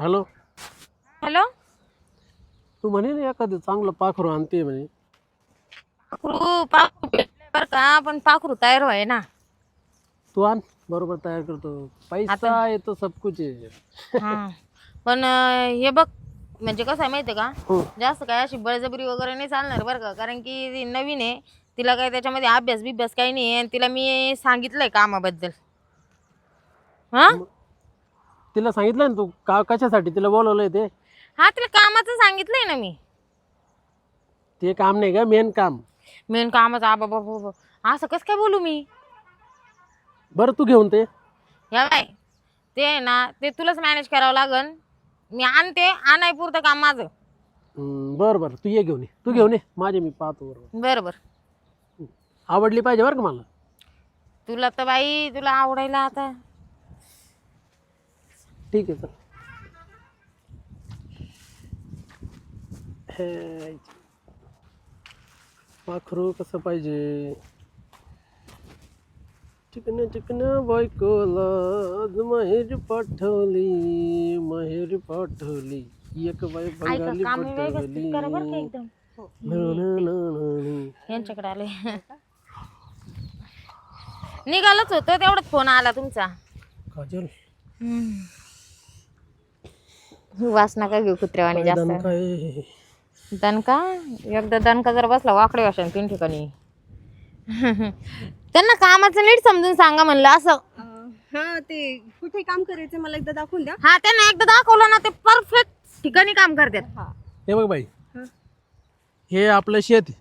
Hello. Hello. तू म्हणे ना एखादं चांगलं पाखरू आणते म्हणे. पाखरू पाखरू बरं का पण पाखरू तयार व्हाय ना. तू आण बरोबर तयार करतो. पैसा आहे तो सब कुछ आहे. हा. पण अं, हे बघ म्हणजे कसं आहे माहिती आहे का? हो. जास्त काय अशी बळजबरी वगैरे नाही चालणार बरं का? कारण की ती नवीन आहे. तिला काय त्याच्यामध्ये अभ्यास बिभ्यास काही नाही आणि तिला मी सांगितलंय कामाबद्दल. हा? तिला सांगितलं ना तू का कशासाठी? तिला बोलवलंय ते. हा तिला कामाचं सांगितलंय ना मी. ते काम नाही का मेन काम? मेन कामाचं आबा बाबा बाबा असं कसं काय बोलू मी? बरं तू घेऊन ते. या बाय ते आहे ना ते तुलाच मॅनेज करावं लागन. मी आणते आणाय पुरतं काम माझं. हम्म, बरं बरं. तू ये घेऊन ये. तू घेऊन ये. माझे मी पाहतो बरोबर. बरं बरं. आवडली पाहिजे बरं का मला? तुला तर बाई तुला आवडायला आता. ठीक आहे चल. हे, पाखरू कसं पाहिजे? चिकन चिकन बायकोला माहेर पाठवली माहेर पाठवली. एक बाई बंगाली काम व्यवस्थित करा बरं का पाठवली एकदम. न, न, न, न, न. यांच्याकडे आले. निघालच होतं तेवढाच फोन आला तुमचा. काजल. वासना का घेऊ कुत्र्यावाणी जास्त. काय दणका? एकदा दणका जर बसला वाकडे वाशन तीन ठिकाणी. त्यांना कामाचं नीट समजून सांगा म्हणलं असं. हा ते कुठे काम करायचं मला एकदा दाखवून द्या. हा त्यांना एकदा दाखवलं ना ते परफेक्ट ठिकाणी काम करतात. हे. बघ बाई. हे. आपलं शेत आहे.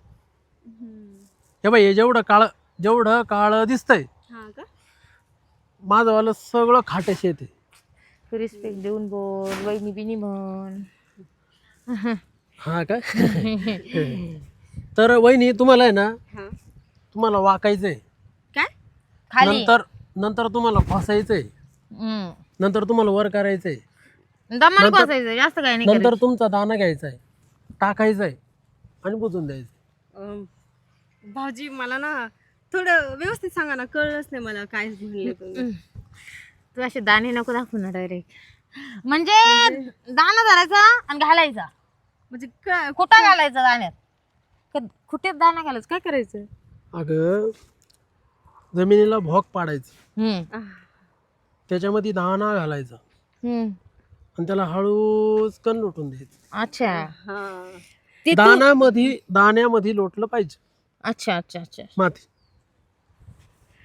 हे बाई हे जेवढं काळ जेवढं काळ दिसतंय हा का? माझंवालं सगळं खाटं शेत आहे. रिस्पेक्ट देऊन बोल वहिनी बिनी म्हण हा काय तर वहिनी तुम्हाला आहे ना हा तुम्हाला वाकायचंय काय खाली नंतर नंतर तुम्हाला फसायचंय हम्म. नंतर तुम्हाला वर करायचंय बसायचं जास्त काही नाही नंतर तुमचा दाना घ्यायचा आहे टाकायचा आहे आणि बुजून द्यायचं अं, भाऊजी मला ना थोडं व्यवस्थित सांगा ना कळलंच नाही मला काय म्हणले तुम्ही करायचं. तू असे दाणे नको दाखवू ना डायरेक्ट म्हणजे दाणा धरायचा आणि घालायचा. म्हणजे काय कुठं घालायचा दाण्यात? क- कुठे दाणा घालायचं. काय करायचं? अगं जमिनीला भोग पाडायचं. हम्म. त्याच्यामध्ये दाना घालायचा. हम्म. आणि त्याला हळूच कण लोटून द्यायचं. अच्छा. हा. ते तू- दाण्यामध्ये दाण्यामध्ये लोटलं पाहिजे. अच्छा अच्छा अच्छा माती.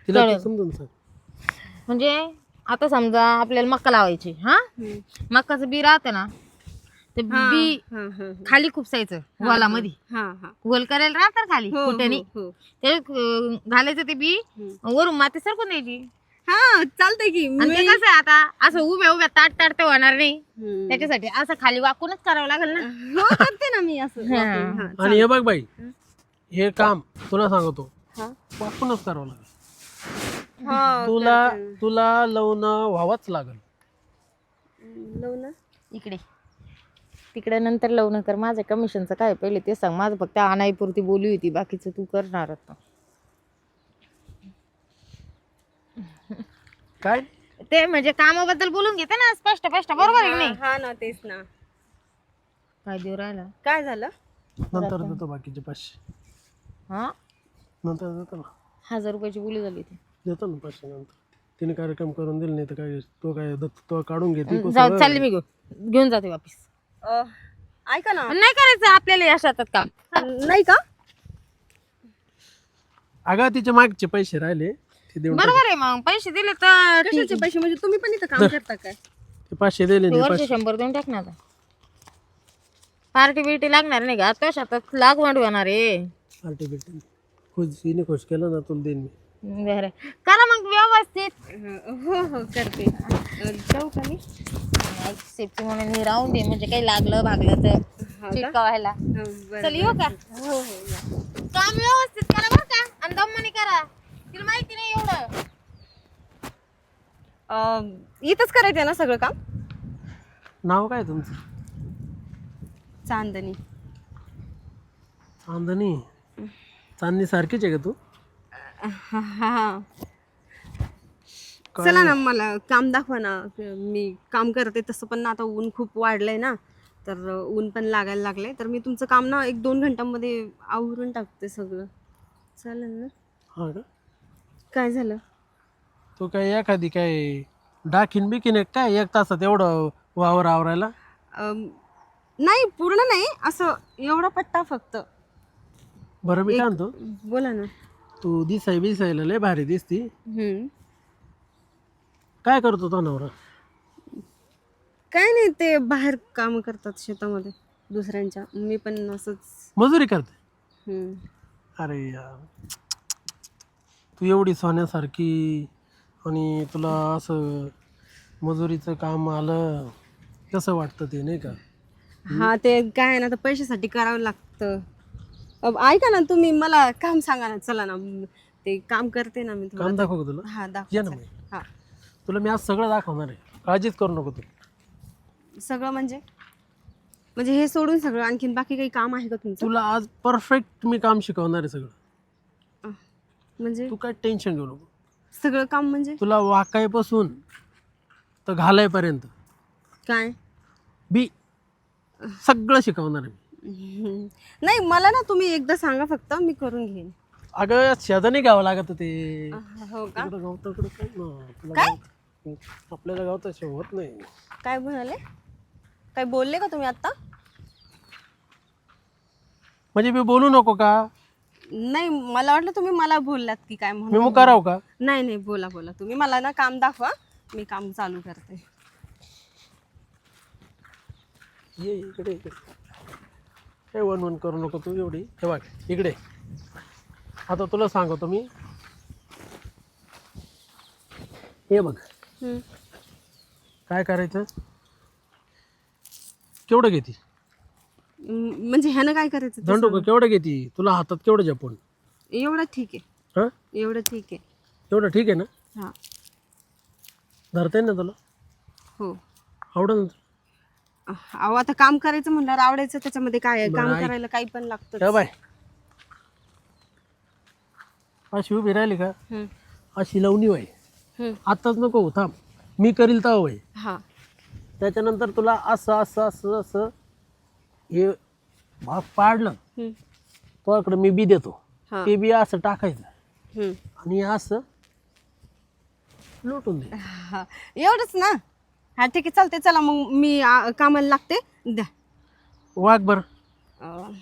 तिला ते. समजून सांग. म्हणजे आता समजा आपल्याला मक्का लावायची हा. मक्काचं बी राहतं ना ते हा, बी हा, हा, खाली खुपसायचं वालामध्ये. हा हा गोल करायला राहतात खाली हो, कुठेनी. हो, हो. ते अं, घालायचं ते बी वरून माती सरकून द्यायची. हा चालतंय की. आणि मी ते कसं आहे आता असं उभ्या उभ्या ताट ताट तर होणार नाही. हम्म. त्याच्यासाठी असं खाली वाकूनच करावं लागेल ना. हो करते ना मी असं. हा. हा. आणि हे बघ बाई हे? काम तुला सांगतो. हा. वापरूनच करावं लागेल. हा, तुला तुला लवणं व्हावंच लागेल. लावू ना इकडे. तिकडे नंतर लग्न कर. माझं कमिशनचं काय पहिले ते सांग. माझं फक्त आणाईपुरती बोली होती. बाकीचं तू करणार आता. काय? ते म्हणजे कामाबद्दल बोलून घेते ना. स्पष्ट स्पष्ट. बरोबर आहे की नाही? हा ना तेच ना. काय देऊ राहिला? काय झालं? नंतर देतो बाकीचे पाचशे. हा? नंतर देतो ना. हजार रुपयाची बोली झाली ती देतो ना पाचशे नंतर तिने कार्यक्रम करून दिले नाही तर काय तो काय दत्त तो काढून घेते जाऊ. चालली मी घेऊन घेऊन जाते वापिस. अं, ऐका ना. नाही करायचं आपल्याला या शेतात काम. नाही का? अगं तिचे मागचे पैसे राहिले. ते देऊन टाक. बरोबर आहे मग पैसे दिले तर ठीक. कशाचे पैसे? म्हणजे तुम्ही पण इथं काम करता काय? ते पाचशे दिले नाही वर्ष शंभर देऊन टाक ना आता. पार्टी बिर्टी लागणार नाही का? आता शेतात लागवड होणार आहे. पार्टी भेटेल खुश हिने खुश केलं ना तुला देईन मी. बरं. करा मग व्यवस्थित. हो हो करते. अं, जाऊ का मी? सेफ्टी म्हणून मी राहून दे म्हणजे काही लागलं भागलं तर हा का? चिटकावायला. हं, चल येऊ का? हो हो या. काम व्यवस्थित करा बरं का. आणि दमनी करा. तिला माहिती नाही एवढं. अं, इथंच करायचं ना सगळं काम? नाव काय तुमचं? चांदणी. चांदणी? चांदणी सारखीच आहे का तू? हा, हा. चला ना मला काम दाखवा ना. मी काम करते तसं पण ना आता ऊन खूप वाढलंय ना तर ऊन पण लागायला लागले तर मी तुमचं काम ना एक दोन घंट्यामध्ये आवरून टाकते सगळं. चालेल ना? हा का? काय झालं? तू काय एखादी काय डाकीन बिकीन आहे काय एक तासात एवढं वावर आवरायला? अम, नाही पूर्ण नाही. असं एवढा पट्टा फक्त. बरं मी काय म्हणतो? बोला ना. तू दिसाय बिसायला लय भारी दिसती. हम्म. काय करतो तो नवरा? काय नाही ते बाहेर काम करतात शेतामध्ये दुसऱ्यांच्या. मी पण असंच. मजुरी करते? हम्म. अरे यार. तू एवढी सोन्यासारखी आणि तुला असं मजुरीचं काम आलं कसं वाटतं ते नाही का? हा ते काय आहे ना तर पैशासाठी करावं लागतं. अब ऐका ना तुम्ही मला काम सांगा ना चला ना म, ते काम करते ना मी काम थोडं दाखव का तुला? हा ये दाखवा ना चला. मग. हा. तुला मी आज सगळं दाखवणार आहे. काळजीच करू नको तू. सगळं म्हणजे? म्हणजे हे सोडून सगळं? आणखीन बाकी काही काम आहे का तुमचं? तुला आज परफेक्ट मी काम शिकवणार आहे सगळं. म्हणजे? तू काय टेन्शन घेऊ नको. सगळं काम म्हणजे? तुला वाकायपासून तर घालायपर्यंत काय? बी सगळं शिकवणार आहे मी. नाही मला ना तुम्ही एकदा सांगा फक्त मी करून घेईन. अगं शेजारी घ्यावं लागत ते हो का? गावताकडं काय? गाव- आपल्याला होत नाही. काय म्हणाले? काय बोलले का तुम्ही आता म्हणजे मी बोलू नको का? नाही मला वाटलं तुम्ही मला बोललात की काय मी म्हणून करावं का? नाही नाही बोला बोला. तुम्ही मला ना काम दाखवा मी काम चालू करते. ये इकडे इकडे. काय वन वन करू नको तू एवढी? हे बघ इकडे. आता तुला सांगतो मी. हे बघ. काय करायचं? केवढं घेती? म- म्हणजे ह्यानं काय करायचं ते दंडू केवढं घेती? तुला हातात केवढं जपून. एवढं ठीक आहे. हां? एवढं ठीक आहे. एवढं ठीक आहे ना? हा. धरता येईल ना तुला? हो. आवडं ना अहो आता काम करायचं म्हणल्यावर आवडायचं त्याच्यामध्ये काय आहे? काम. करायला काही पण लागतं बाय. अशी उभी राहिली का? हम्म. अशी लावणी वय हम्म. आत्ताच नको हो, थांब. मी करील तर वय हा. त्याच्यानंतर तुला असं असं असं असं हे भाग पाडलं. हम्म. तुझ्याकडे मी बी देतो. हा. ते बी असं टाकायचं. हम्म. आणि असं लुटून दे. हा. एवढंच ना? हा ठीक आहे चालते चला मग मी आ, कामाला लागते. द्या. वाघ बर. अं.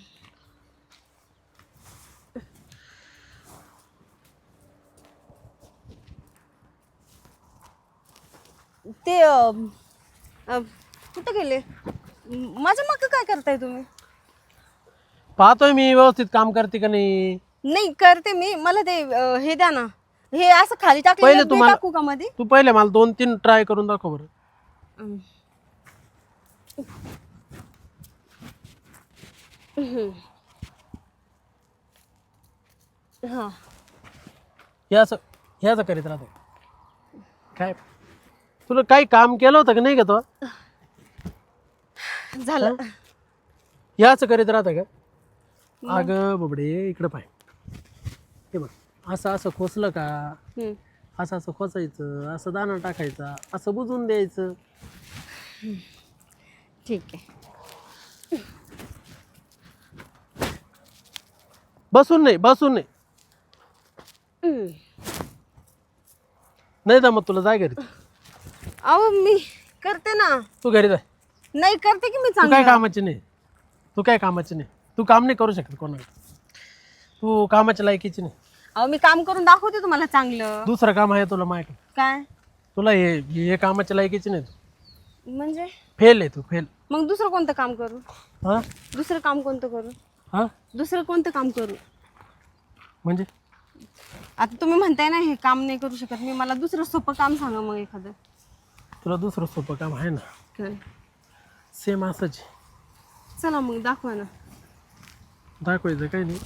ते अं, अं, कुठं गेले? म- माझ्या मग काय करताय तुम्ही? पाहतोय मी व्यवस्थित काम करते का नाही? नाही करते मी. मला ते अं, हे द्या ना. हे असं खाली पहिले टाकलं तुम्हाला- टाकू का मध्ये तू पहिले मला दोन तीन ट्राय करून दाखव बरं. हा हे असं हे असं करीत राहतो. काय तुला काही काम केलं होतं का नाही का तो? झालं. हे? असं करीत राहतं का? अगं बाबडे इकडं पाय. हे बघ असं असं खोचलं का? हम्म. असं असं खोचायचं असं दाणा टाकायचा असं बुजून द्यायचं. ठीक आहे. बसून नाही बसून नाही. नाही मग तुला जाय घरी तू अहो मी करते ना. घरी जाय नाही करते की मी तू काय चांगलं? कामाची नाही. तू काय कामाची नाही. तू काम नाही करू शकत कोणाला. तू कामाच्या लायकीची नाही. अहो मी काम करून दाखवते तुम्हाला चांगलं. दुसरं काम आहे तुला माहिती. काय? तुला हे हे कामाच्या लायकीची नाही तू. म्हणजे? फेल आहे तू फेल. मग दुसरं कोणतं काम करू? हां? दुसरं काम कोणतं करू? हां? दुसरं कोणतं काम करू? म्हणजे? आता तुम्ही म्हणताय ना हे काम नाही करू शकत. मी मला दुसरं सोपं काम सांगा मग एखादं. तुला दुसरं सोपं काम आहे ना? काय? सेम असंच आहे. चला मग दाखवा ना. दाखवायचं काही नाही.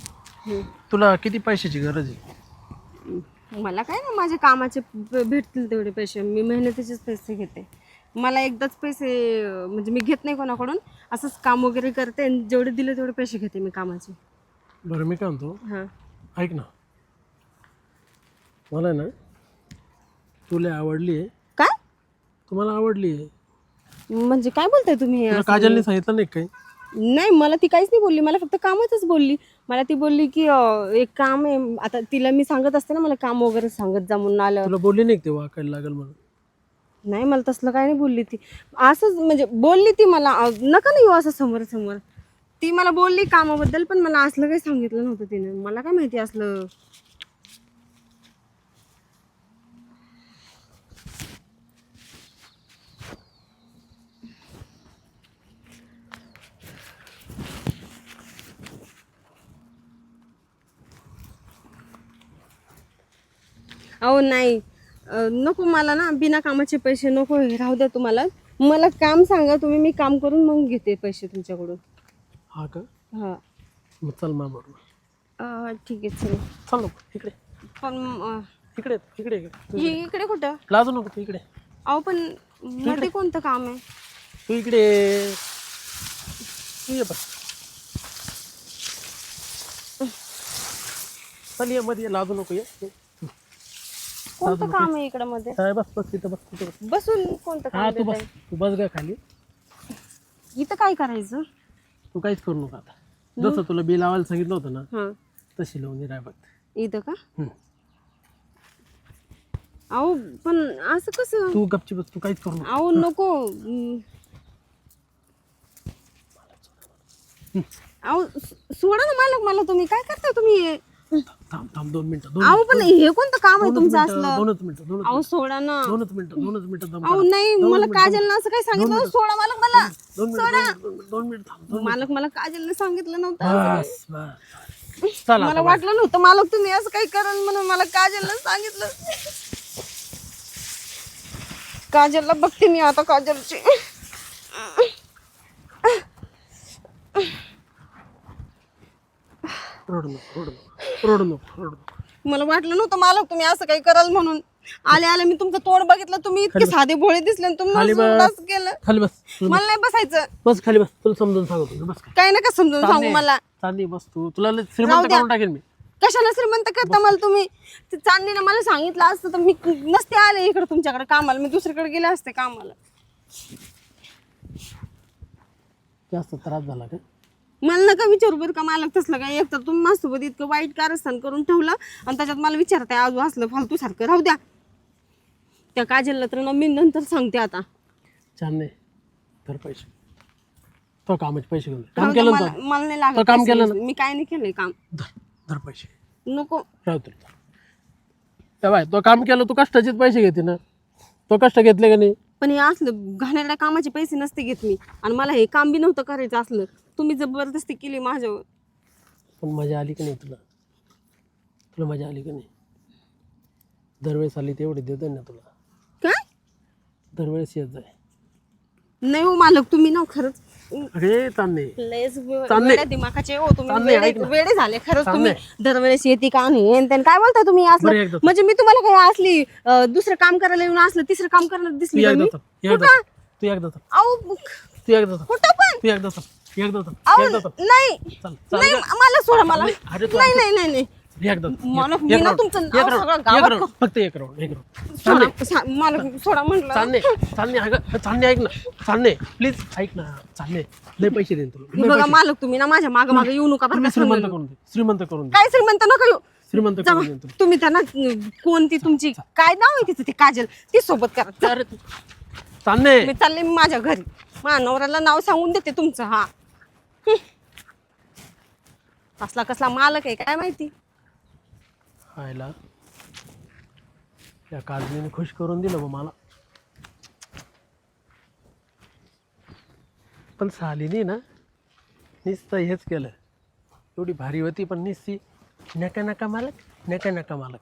तुला किती पैशाची गरज आहे? मला काय ना माझ्या कामाचे भ- भेटतील तेवढे पैसे. मी मेहनतीचेच पैसे घेते. मला एकदाच पैसे अं, म्हणजे मी घेत नाही कोणाकडून. असंच काम वगैरे करते आणि जेवढे दिले तेवढे पैसे घेते मी कामाचे. बरं मी काय म्हणतो? हां. ऐक ना. मला ना तुला आवडली आहे. काय? तुम्हाला आवडली आहे. म्हणजे काय बोलताय तुम्ही तुला? काजलने सांगितलं नाही काही? नाही मला ती काहीच नाही बोलली. मला फक्त कामातच बोलली. मला ती बोलली की अं, एक काम आहे आता तिला मी सांगत असते ना मला काम वगैरे सांगत जा म्हणून आलं तुला बोलली नाही का ते वाकायला लागेल म्हणून? नाही मला तसलं काय नाही बोलली ती. असंच म्हणजे बोलली ती मला अं, नका ना येऊ असं समोर समोर. ती मला बोलली कामाबद्दल पण मला असलं काही सांगितलं नव्हतं तिने. मला काय माहिती असलं? अहो नाही. नको मला ना बिना कामाचे पैसे नको हे राहू द्या तुम्हाला. मला काम सांगा तुम्ही मी काम करून मग घेते पैसे तुमच्याकडून. हा का? हा. मग चल मा बरोबर. अं, ठीक आहे चल. चल नको इकडे. पण अं, इकडे इकडे इकडे हे इकडे कुठं? लाजू नको तू इकडे. अहो पण मध्ये कोणतं काम आहे? तू इकडे तू ये बस. चल ये मध्ये ये, लाजू नको ये ये. कोणतं काम आहे इकडे मध्ये हा, बस बस तिथं बस तिथं बस? बसून कोणतं हा काम तू देताय? बस तू बस गा खाली. इथं काय करायचं? तू काहीच करू नको आता. जसं तुला बिल लावायला सांगितलं होतं ना हा. तशी लावून राय बघ इथं का? हम्म. अहो पण असं कसं? तू गपची बस तू काहीच करू नको. अहो नको. हम्म. अहो सो- सोडा ना मालक मला तुम्ही. काय करता तुम्ही? थांब थांब दोन मिनिटं दोन अहो पण हे कोणतं काम आहे तुमचं मिनिटं असलं? दोनच मिनिटं दोनच अहो सोडा ना. दोनच मिनिटं दोनच मिनिटं दम अहो करा. नाही मला काजलनं असं काय सांगितलं सोडा मालक मला. दोन मिनिटं दोन मिनिटं, दोन मिनिटं थांब दोन मालक मला काजलनं सांगितलं नव्हतं बस बस चल मला वाटलं नव्हतं मालक तुम्ही असं काही कराल म्हणून मला काजलनं सांगितलं. काजलला बघते मी आता काजलची. रोड नको रोड नको रोड नको रोड नको. मला वाटलं नव्हतं मालक तुम्ही असं काही कराल म्हणून. आले आले मी तुमचं तोंड बघितलं तुम्ही इतके साधे भोळे दिसले आणि तुम्ही खाली मला बस. असं केलं. खाली बस. तुला मला नाही बसायचं. बस खाली बस. तुला समजून सांगतो बस खाली. काही नका समजून सांगू मला. चांदणी बस तू. तुला लय श्रीमंत द्या. करून टाकेल मी. कशाला श्रीमंत करता मला तुम्ही? ते चांदीने मला सांगितलं असतं तर मी नसते आले इकडे तुमच्याकडे कामाला. मी दुसरीकडे गेले असते कामाला. जास्त त्रास झाला का? मला नका विचारू बरं का मालक तसलं काय एक तर तुम्ही माझ्यासोबत इतकं वाईट कारस्थान करून ठेवलं आणि त्याच्यात मला विचारताय आज असलं फालतू सारखं. राहू द्या. त्या काजलला तर ना मी नंतर सांगते आता. चांदणे तर पैसे. तो कामाचे पैसे घेऊन. राहू काम द्या, केलं ना मला तो? मला नाही लागत काम. केलं मी काय नाही केलंय काम. धर धर पैसे. नको. राहू तुला बाय तो काम केलं तू कष्टाचेच पैसे घेते ना? तो कष्ट घेतले का नाही? पण हे असलं घाणेरड्या कामाचे पैसे नसते घेत मी. आणि मला हे काम बी नव्हतं करायचं असलं. तुम्ही जबरदस्ती केली माझ्यावर. पण मजा आली की नाही तुला? तुला मजा आली की नाही? दरवेळेस आली तेवढे देतो ना तुला. काय? दरवेळेस येत जाय. नाही हो मालक तुम्ही ना खरंच अरे तांदे लयच वे- चांदणे. वेड्या दिमाखाचे हो तुम्ही. चांदणे, वेडे ऐक ना. वेडे झाले खरंच तुम्ही. दरवेळेस येते का नाही? येन त्यान काय बोलता तुम्ही बरं असलं एकदा म्हणजे मी तुम्हाला काय असली अं, दुसरं काम करायला येऊन असलं तिसरं काम तू दिसली का एकदा मी? थांब, एकदा थांब. तू एकदा. अहो तू एकदा. कुठं पण. तू एकदा. एकदा थांब. अहो एकदा थांब. नाही चल चल नाही मला सोडा मला अरे तू नाही नाही नाही नाही एकदा थांब. मला एक- मी एक ना round. तुमचं एक नाव round. सगळं एक गावात round. फक्त एक राऊंड एक राऊंड सोडा सा- मला सोडा म्हटलं चालणे चालणे अगं चालणे ऐक ना चालणे प्लीज ऐक ना चालणे लय पैसे देईन तुला लय बघा पैसे. मालक तुम्ही ना माझ्या माग मागे येऊ नका बरं का श्रीमंत. करून दे श्रीमंत करून दे काय श्रीमंत नका येऊ श्रीमंत जावा. करून दे तुला तुम्ही त्यांना अं, कोणती तुमची काय नाव आहे तिचं ती काजल ती सोबत करा जा. अरे तू चालणे मी चालले माझ्या घरी माझ्या नवऱ्याला नाव सांगून देते तुमचं हा असला कसला मालक आहे काय माहिती? आयला या काजलीने खुश करून दिलं बा मला. पण सालीनी ना नुसतं हेच केलं. एवढी भारी होती पण निस्ती नका नका मालक नका नका मालक.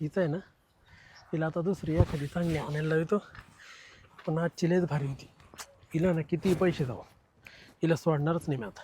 हीच आहे ना तिला आता दुसरी एखादी चांगली आणायला येतो पण आजची लयच भारी होती. हिला ना किती पैसे जाऊ हिला सोडणारच नाही मी आता.